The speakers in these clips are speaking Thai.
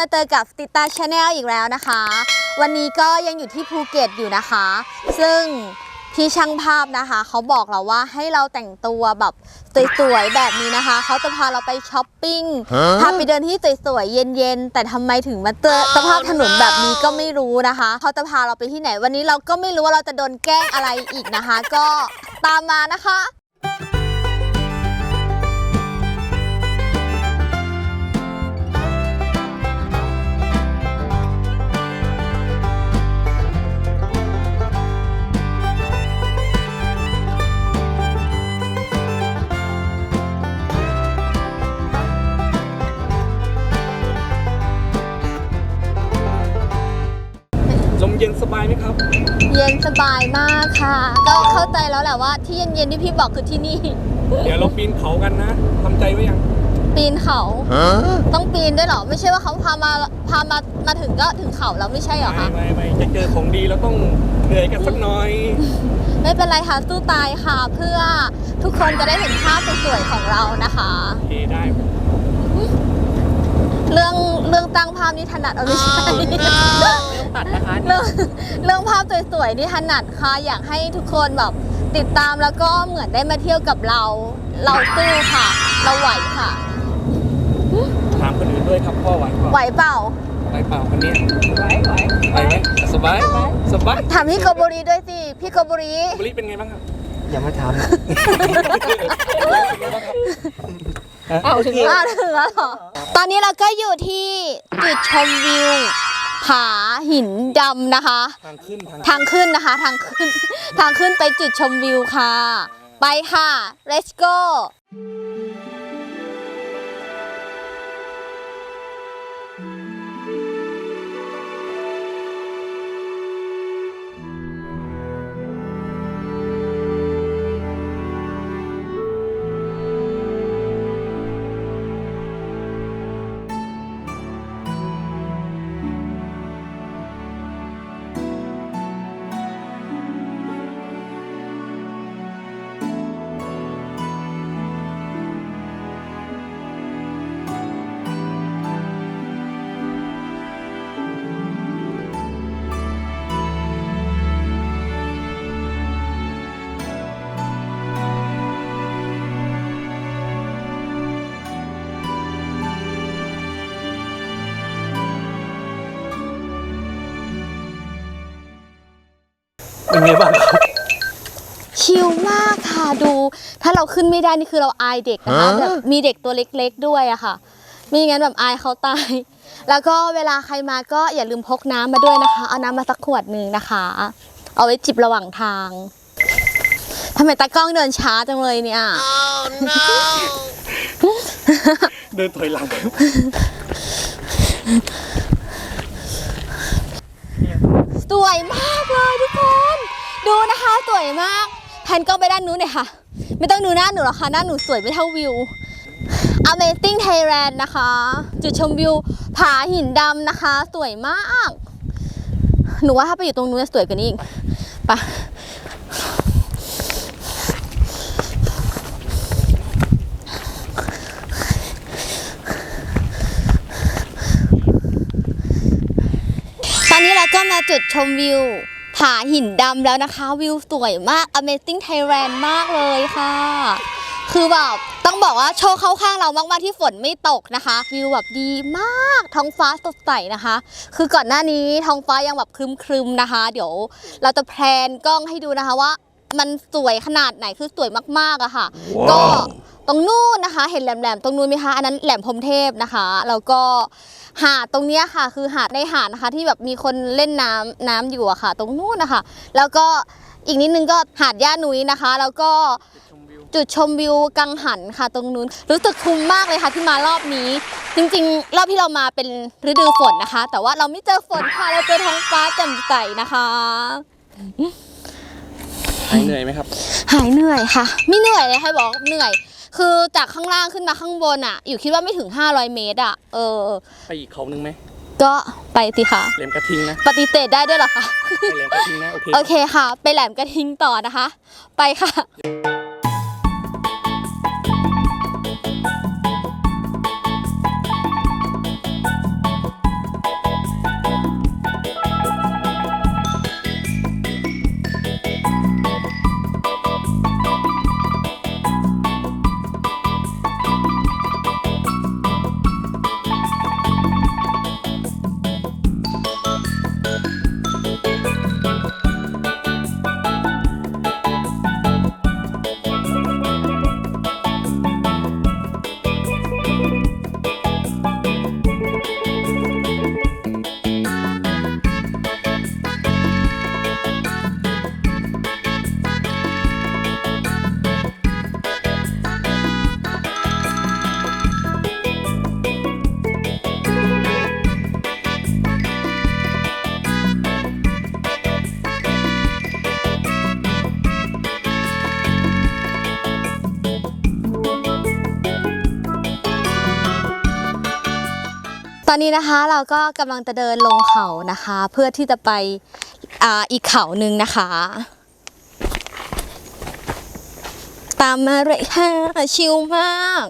มาเจอกับติตาชาแนลอีกแล้วนะคะ วันนี้ก็ยังอยู่ที่ภูเก็ตอยู่นะคะ ซึ่งพี่ช่างภาพนะคะ เขาบอกเราว่าให้เราแต่งตัวแบบสวยๆแบบนี้นะคะ เขาจะพาเราไปช้อปปิ้งพาไปเดินที่สวยๆเย็นๆแต่ทำไมถึงมาเจอสภาพถนนแบบนี้ก็ไม่รู้นะคะ เขาจะพาเราไปที่ไหน วันนี้เราก็ไม่รู้ว่าเราจะโดนแกล้งอะไรอีกนะคะ ก็ตามมานะคะ บายไหมครับ เย็นสบายมากค่ะ ก็เข้าใจแล้วแหละว่าที่เย็นๆที่พี่บอกคือที่นี่ เดี๋ยวเราปีนเขากันนะทำใจไว้ยัง ปีนเขา ต้องปีนด้วยเหรอ ไม่ใช่ว่าเขาพามาพามามาถึงก็ถึงเขาแล้วไม่ใช่เหรอไม่คะ ไม่ไม่จะเจอของดีเราต้องเหนื่อยกันสักหน่อย ไม่เป็นไรค่ะสู้ตายค่ะ เพื่อทุกคนจะได้เห็นภาพสวยๆของเรานะคะ โอเคได้ เรื่องเรื่องตั้งภาพนี่ถนัดเอาไม่ใช่ ตัดนะคะเรื่องเรื่องภาพสวยๆนี่ถนัดค่ะอยากให้ทุกคนแบบติดตามแล้วก็เหมือนได้มาเที่ยวกับเรา เราสู้ค่ะ เราไหวค่ะ ถามคนอื่นด้วยครับพ่อไหวเปไหวล่าเปล่า ไหวเปล่าคนนี้ไหวไหวไหวไหมสบายสบายถามพี่โกบุรีด้วยสิพี่โกบุรีบริเป็นไงบ้างครับยังไม่ถามเอาถึงอ้าวถึงแล้วเหรอ ตอนนี้เราก็อยู่ที่จุดชมวิว ผาหินดำนะคะ ทางขึ้นทางทางขึ้นนะคะ ทางขึ้น ทางขึ้นไปจุดชมวิวค่ะ ไปค่ะ let's go เป็นไงบ้างครับ ชิลมากค่ะดู ถ้าเราขึ้นไม่ได้นี่คือเราอายเด็กนะคะแบบมีเด็กตัวเล็กๆด้วยอะค่ะไม่งั้นแบบอายเขาตาย แล้วก็เวลาใครมาก็อย่าลืมพกน้ำมาด้วยนะคะ เอาน้ำมาสักขวดหนึ่งนะคะ เอาไว้จิบระหว่างทางทำไมตากล้องเดินช้าจังเลยเนี่ย เดินถอยหลังสวยมากเลยทุกคน ดูนะคะสวยมากแพนกล้องไปด้านนู้นเลยค่ะ ไม่ต้องดูหน้าหนูหรอกค่ะหน้าหนูสวยไม่เท่าวิว Amazing Thailand นะคะ จุดชมวิวผาหินดำนะคะ สวยมาก หนูว่าถ้าไปอยู่ตรงนู้นจะสวยกว่านี้อีกไปะตอนนี้เราก็มาจุดชมวิว ผาหินดำแล้วนะคะ วิวสวยมาก Amazing Thailand มากเลยค่ะ คือแบบต้องบอกว่าโชคเข้าข้างเรามากๆที่ฝนไม่ตกนะคะ วิวแบบดีมากท้องฟ้าสดใสนะคะ คือก่อนหน้านี้ท้องฟ้ายังแบบครึมๆนะคะ เดี๋ยวเราจะแพลนกล้องให้ดูนะคะว่า มันสวยขนาดไหนคือสวยมากๆอะค่ะ ก็ ตรงนู้นนะคะ เห็นแหลมๆตรงนู้นไหมคะอันนั้นแหลมพรหมเทพนะคะแล้วก็หาดตรงเนี้ยค่ะ คือหาดในหาดนะคะ ที่แบบมีคนเล่นน้ำน้ำอยู่อะค่ะ ตรงนู้นนะคะแล้วก็อีกนิดนึงก็หาดย่านุ้ยนะคะ แล้วก็จุดชมวิวกังหันค่ะ ตรงนู้นรู้สึกคุ้มมากเลยค่ะที่มารอบนี้ จริงๆ รอบที่เรามาเป็นฤดูฝนนะคะ แต่ว่าเราไม่เจอฝนค่ะเราเจอท้องฟ้าแจ่มใสนะคะหายเหนื่อยไหมครับ หายเหนื่อยค่ะ ไม่เหนื่อยเลยใครบอกเหนื่อย คือจากข้างล่างขึ้นมาข้างบนอะ อยู่คิดว่าไม่ถึง 500 เมตรอะ เออ ไปอีกเขาหนึงไหม ก็ไปสิคะแหลมกระทิงนะ ปฏิเสธได้ด้วยเหรอคะ ไปแหลมกระทิงนะ โอเค โอเคค่ะ ไปแหลมกระทิงต่อนะคะ ไปค่ะ ตอนนี้นะคะเราก็กำลังจะเดินลงเขานะคะ เพื่อที่จะไปอ่าอีกเขาหนึ่งนะคะ ตามมาเลยค่ะชิลมาก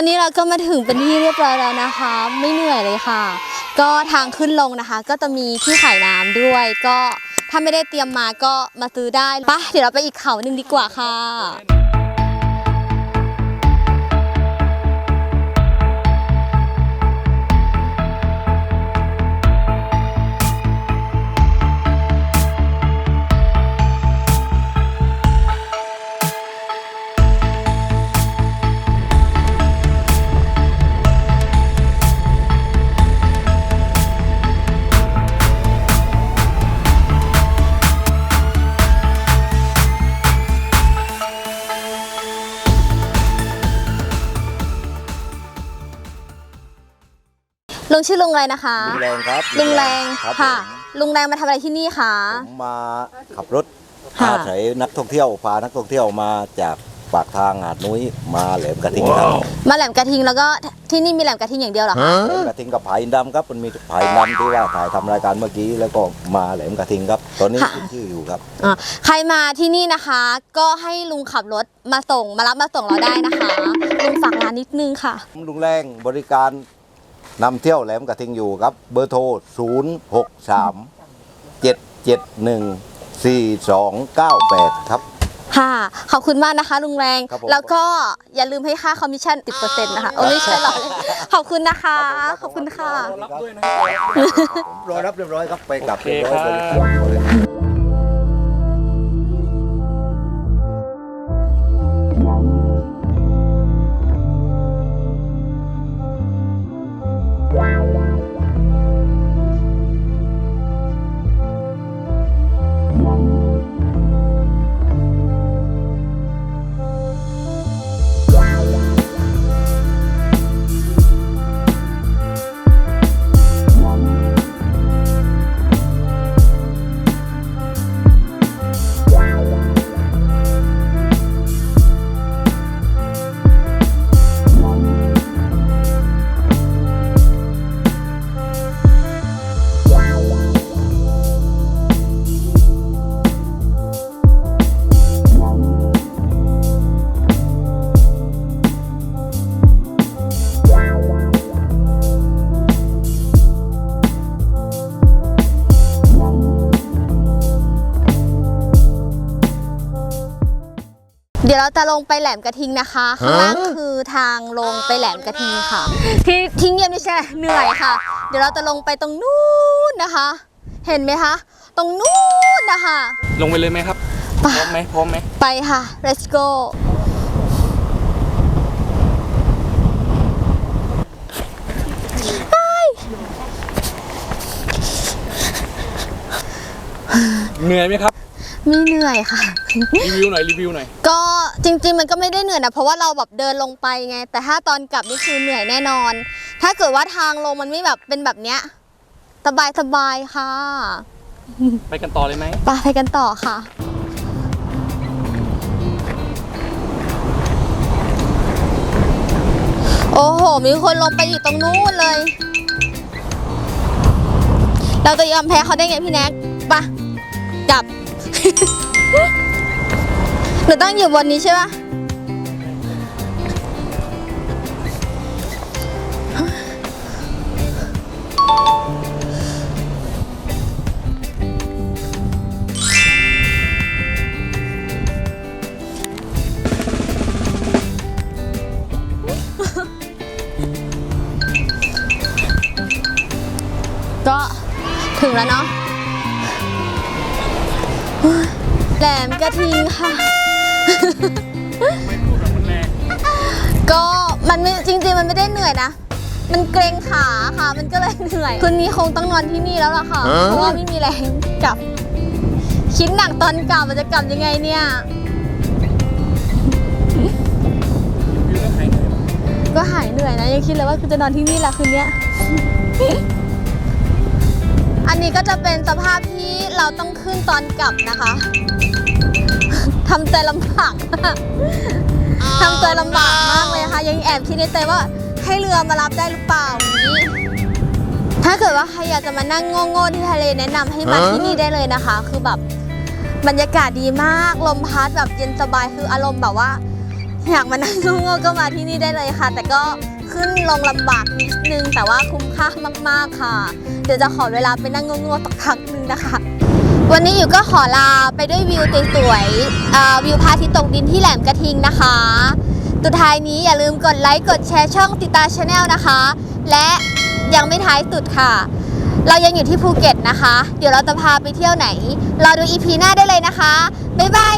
อนนี้เราก็มาถึงเป็นที่เรียบร้อยแล้วนะคะ ไม่เหนื่อยเลยค่ะ ก็ทางขึ้นลงนะคะ ก็จะมีที่ขายน้ำด้วย ก็ถ้าไม่ได้เตรียมมาก็มาซื้อได้ปะเดี๋ยวเราไปอีกเขาหนึ่งดีกว่าค่ะ ลุงชื่อลุงอะไรนะคะ ลุงแรงครับลุงแรงครับค่ะผมลุงแรงมาทำอะไรที่นี่คะผมมาขับรถค่ะพาใช้นักท่องเที่ยวพานักท่องเที่ยวมาจากปากทางหาดนุ้ยมาแหลมกระทิงครับมาแหลมกระทิงแล้วก็ที่นี่มีแหลมกระทิงอย่างเดียวเหรอคะแหลมกระทิงกับผายอินดำครับมันมีผายอินดำที่ว่าถ่ายทำรายการเมื่อกี้แล้วก็มาแหลมกระทิงครับ ตอนนี้ขึ้นชื่ออยู่ครับอ่าใครมาที่นี่นะคะ ก็ให้ลุงขับรถมาส่งมารับมาส่งเราได้นะคะลุงฝากร้านนิดนึงค่ะลุงแรงบริการ นำเที่ยวแหลมกระทิงอยู่ครับ เบอร์โทร 0 6 3 7 7 1 4 2 9 8 ครับ ค่ะ ขอบคุณมากนะคะลุงแรง ครับผม แล้วก็อย่าลืมให้ค่าคอมมิชชั่น 10%นะคะโอ้ไม่ใช่หรอกขอบคุณนะคะ ขอบคุณค่ะ รอรับด้วยนะครับ รอรับเรียบร้อยครับไปกลับโอเคเรียบร้อยครับเลย เดี๋ยวเราจะลงไปแหลมกระทิงนะคะข้างล่างคือทางลงไปแหลมกระทิงค่ะ ที่ที่เงียบไม่ใช่เหนื่อยค่ะ เดี๋ยวเราจะลงไปตรงนู้นนะคะ เห็นไหมคะ ตรงนู้นนะคะลงไปเลยไหมครับไปพร้อมไหมพร้อมไหมไปค่ะ let's go เหนื่อยไหมครับ มีเหนื่อยค่ะ รีวิวหน่อยรีวิวหน่อย ก็จริงๆมันก็ไม่ได้เหนื่อยนะเพราะว่าเราแบบเดินลงไปไง แต่ถ้าตอนกลับนี่คือเหนื่อยแน่นอน ถ้าเกิดว่าทางลงมันไม่แบบเป็นแบบเนี้ยสบายสบายๆค่ะไปกันต่อเลยไหมไปไปกันต่อค่ะ โอ้โห มีคนลงไปอยู่ตรงนู้นเลย เราจะยอมแพ้เขาได้ไงพี่แน็กไปะกลับ หนูต้องอยู่บนนี้ใช่ปะก็ถึงแล้วเนาะ มกระทิงค่ะ ไม่พูดแบบคนแรงก็มันไม่จริงๆ มันไม่ได้เหนื่อยนะ มันเกรงขาค่ะ มันก็เลยเหนื่อย คืนนี้คงต้องนอนที่นี่แล้วล่ะค่ะ เพราะว่าไม่มีแรงกลับ คิดหนักตอนกลับมันจะกลับยังไงเนี่ยรีวิวแล้วหายเหนื่อยไหมก็ก็หายเหนื่อยนะ ยังคิดเลยว่าคือจะนอนที่นี่แหละคืนเนี้ย อันนี้ก็จะเป็นสภาพที่เราต้องขึ้นตอนกลับนะคะ ทำใจลำบากทำใจลำบากมากเลยค่ะ ยังแอบคิดในใจว่าให้เรือมารับได้หรือเปล่าอย่างนี้ถ้าเกิดว่าใครอยากจะมานั่งโง่ๆที่ทะเลแนะนำให้มาที่นี่ได้เลยนะคะ คือแบบบรรยากาศดีมากลมพัดแบบเย็นสบายคืออารมณ์แบบว่า อยากมานั่งโง่ๆก็มาที่นี่ได้เลยค่ะ แต่ก็ขึ้นลงลำบากนิดนึงแต่ว่าคุ้มค่ามากๆค่ะ เดี๋ยวจะขอเวลาไปนั่งโง่ๆสักพักนึงนะคะ วันนี้อยู่ก็ขอลาไปด้วยวิวสวยๆวิวพระอาทิตย์ตกดินที่แหลมกระทิงนะคะสุดท้ายนี้อย่าลืมกดไลค์กดแชร์ช่องติตาชาแนลนะคะ และยังไม่ท้ายสุดค่ะ เรายังอยู่ที่ภูเก็ตนะคะ เดี๋ยวเราจะพาไปเที่ยวไหน รอดูอีพีหน้าได้เลยนะคะ บ๊ายบาย